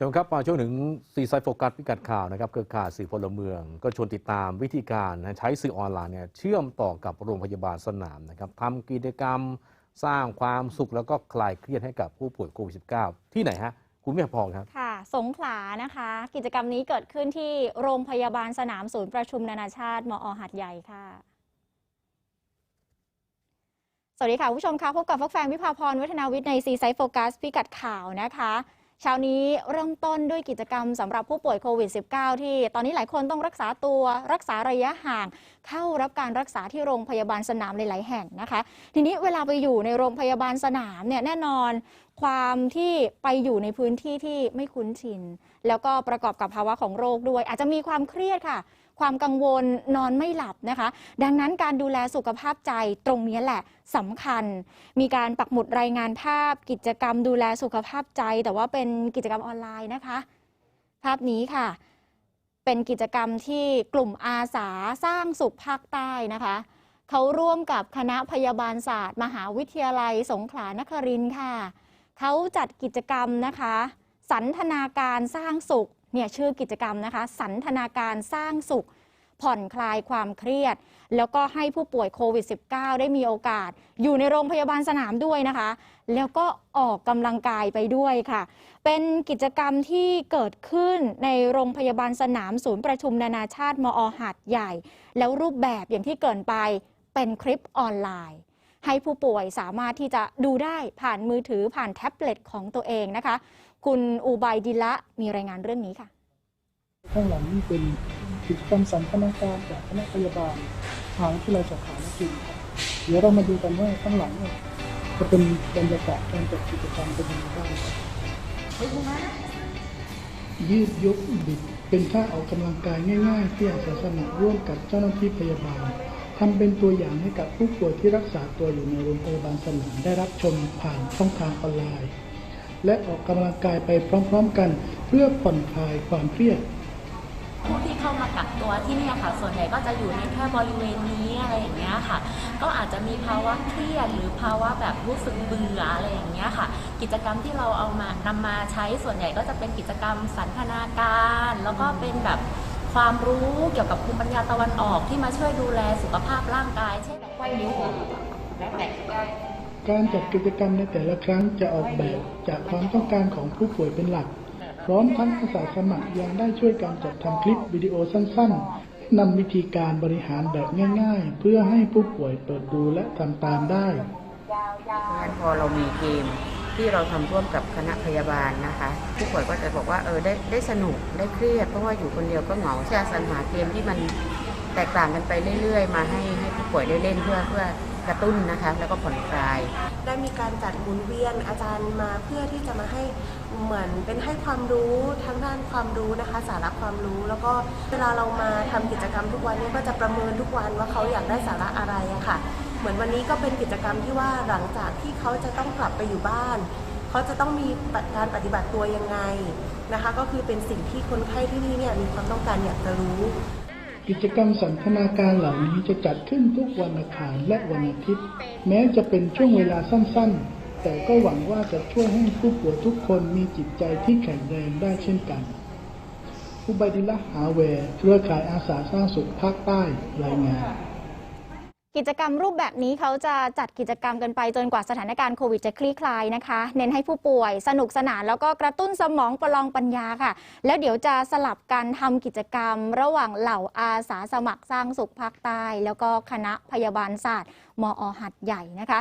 ชมครับมาช่วงถึงซีไซโฟกัสพิกัดข่าวนะครับเครือข่ายสื่อพลเมือง ก็ชวนติดตามวิธีการใช้สื่อออนไลน์เนี่ยเชื่อมต่อกับโรงพยาบาลสนามนะครับทำกิจกรรมสร้างความสุขแล้วก็คลายเครียดให้กับผู้ป่วยโควิด -19 ที่ไหนฮะ คุณเมียพองครับ ค่ะ สงขลานะคะ กิจกรรมนี้เกิดขึ้นที่โรงพยาบาลสนามศูนย์ประชุมนานาชาติมอหัดใหญ่ค่ะสวัสดีค่ะผู้ชมคะพบกับฟักแฟนวิภาพรวัฒนาวิทย์ในซีไซโฟกัสพิกัดข่าวนะคะ เช้านี้เริ่มต้นด้วยกิจกรรมสำหรับผู้ป่วยโควิด -19 ที่ตอนนี้หลายคนต้องรักษาตัวรักษาระยะห่าง เข้ารับการรักษาที่โรงพยาบาลสนามหลาย ๆ แห่งนะคะ ทีนี้เวลาไปอยู่ในโรงพยาบาลสนามเนี่ยแน่นอนความที่ไปอยู่ในพื้นที่ที่ไม่คุ้นชิน แล้วก็ประกอบกับภาวะของโรคด้วย อาจจะมีความเครียดค่ะ ความกังวลนอนไม่หลับนะคะ ดังนั้นการดูแลสุขภาพใจตรงนี้แหละสำคัญ มีการปักหมุดรายงานภาพ กิจกรรมดูแลสุขภาพใจ แต่ว่าเป็นกิจกรรมออนไลน์นะคะ ภาพนี้ค่ะ เป็นกิจกรรมที่กลุ่มอาสาสร้างสุขภาคใต้นะคะเขาร่วมกับคณะพยาบาลศาสตร์ มหาวิทยาลัยสงขลานครินทร์ค่ะ เขาจัดกิจกรรมนะคะ สันทนาการสร้างสุข เนี่ยชื่อกิจกรรมนะคะ สันทนาการสร้างสุข ผ่อนคลายความเครียด แล้วก็ให้ผู้ป่วยโควิด -19 ได้มีโอกาส อยู่ในโรงพยาบาลสนามด้วยนะคะ แล้วก็ออกกำลังกายไปด้วยค่ะ เป็นกิจกรรมที่เกิดขึ้นในโรงพยาบาลสนามศูนย์ประชุมนานาชาติมอหาดใหญ่ แล้วรูปแบบอย่างที่เกินไปเป็นคลิปออนไลน์ ให้ผู้ป่วยสามารถที่จะดูได้ผ่านมือถือผ่านแท็บเล็ตของตัวเองนะคะ คุณอูไบดิละมีรายงานเรื่องนี้ค่ะ ข้างหลังนี่เป็นกิจกรรมสันทนาการจากคณะพยาบาลมหาวิทยาลัยสงขานครินทร์ครับเดี๋ยวเรามาดูกันว่าข้างหลังเนี่ยจะเป็นบรรยากาศการจัดกิจกรรมเป็นยังไงบ้างครับยืดยกบิดเป็นท่าออกกำลังกายง่าย ๆ ที่อาสาสมัครร่วมกับเจ้าหน้าที่พยาบาล ทำเป็นตัวอย่างให้กับผู้ป่วยที่รักษาตัวอยู่ในโรงพยาบาลสนามได้รับชมผ่านช่องทางออนไลน์ และออกกำลังกายไปพร้อมๆกันเพื่อผ่อนคลายความเครียดผู้ที่เข้ามากักตัวที่นี่ค่ะ ส่วนใหญ่ก็จะอยู่ในแค่บริเวณนี้อะไรอย่างเงี้ยค่ะ ก็อาจจะมีภาวะเครียดหรือภาวะแบบรู้สึกเบื่ออะไรอย่างเงี้ยค่ะ กิจกรรมที่เราเอามานำมาใช้ส่วนใหญ่ก็จะเป็นกิจกรรมสันทนาการ แล้วก็เป็นแบบ ความรู้เกี่ยวกับภูมิปัญญาตะวันออกที่มาช่วยดูแลสุขภาพร่างกาย เช่นแบบไขว้นิ้วหัวและแตะได้การจัดกิจกรรมในแต่ละครั้งจะออกแบบจากความต้องการของผู้ป่วยเป็นหลัก พร้อมทั้งอาสาสมัครยังได้ช่วยการจัดทำคลิปวิดีโอสั้นๆนำวิธีการบริหารแบบง่ายๆ เพื่อให้ผู้ป่วยเปิดดูและทำตามได้งั้นพอเรามีเกม ที่เราทำร่วมกับคณะพยาบาลนะคะ ผู้ป่วยก็จะบอกว่าเออได้ได้สนุกได้เครียดเพราะว่าอยู่คนเดียวก็เหงาจะสรรหาเกมที่มันแตกต่างกันไปเรื่อย ๆ มาให้ให้ผู้ป่วยได้เล่นเพื่อเพื่อกระตุ้นนะคะ แล้วก็ผ่อนคลาย ได้มีการจัดหมุนเวียนอาจารย์มาเพื่อที่จะมาให้เหมือนเป็นให้ความรู้ทั้งด้านความรู้นะคะ สาระความรู้ แล้วก็เวลาเรามาทำกิจกรรมทุกวันนี้ก็จะประเมินทุกวันว่าเขาอยากได้สาระอะไรอะค่ะ เหมือนวันนี้ก็เป็นกิจกรรมที่ว่าหลังจากที่เขาจะต้องกลับไปอยู่บ้าน เขาจะต้องมีการปฏิบัติตัวยังไงนะคะ ก็คือเป็นสิ่งที่คนไข้ที่นี่เนี่ยมีความต้องการอยากจะรู้ กิจกรรมสันทนาการเหล่านี้จะจัดขึ้นทุกวันอังคารและวันอาทิตย์ แม้จะเป็นช่วงเวลาสั้นๆ แต่ก็หวังว่าจะช่วยให้ผู้ป่วยทุกคนมีจิตใจที่แข็งแรงได้เช่นกันอุบายดิละหาแวร์เครือข่ายอาสาสร้างสุขภาคใต้รายงาน กิจกรรมรูปแบบนี้เขาจะจัดกิจกรรมกันไปจนกว่าสถานการณ์โควิดจะคลี่คลายนะคะ เน้นให้ผู้ป่วยสนุกสนานแล้วก็กระตุ้นสมองประลองปัญญาค่ะ แล้วเดี๋ยวจะสลับกันทำกิจกรรม ระหว่างเหล่าอาสาสมัครสร้างสุขภาคใต้ แล้วก็คณะพยาบาลศาสตร์ มอหัดใหญ่นะคะ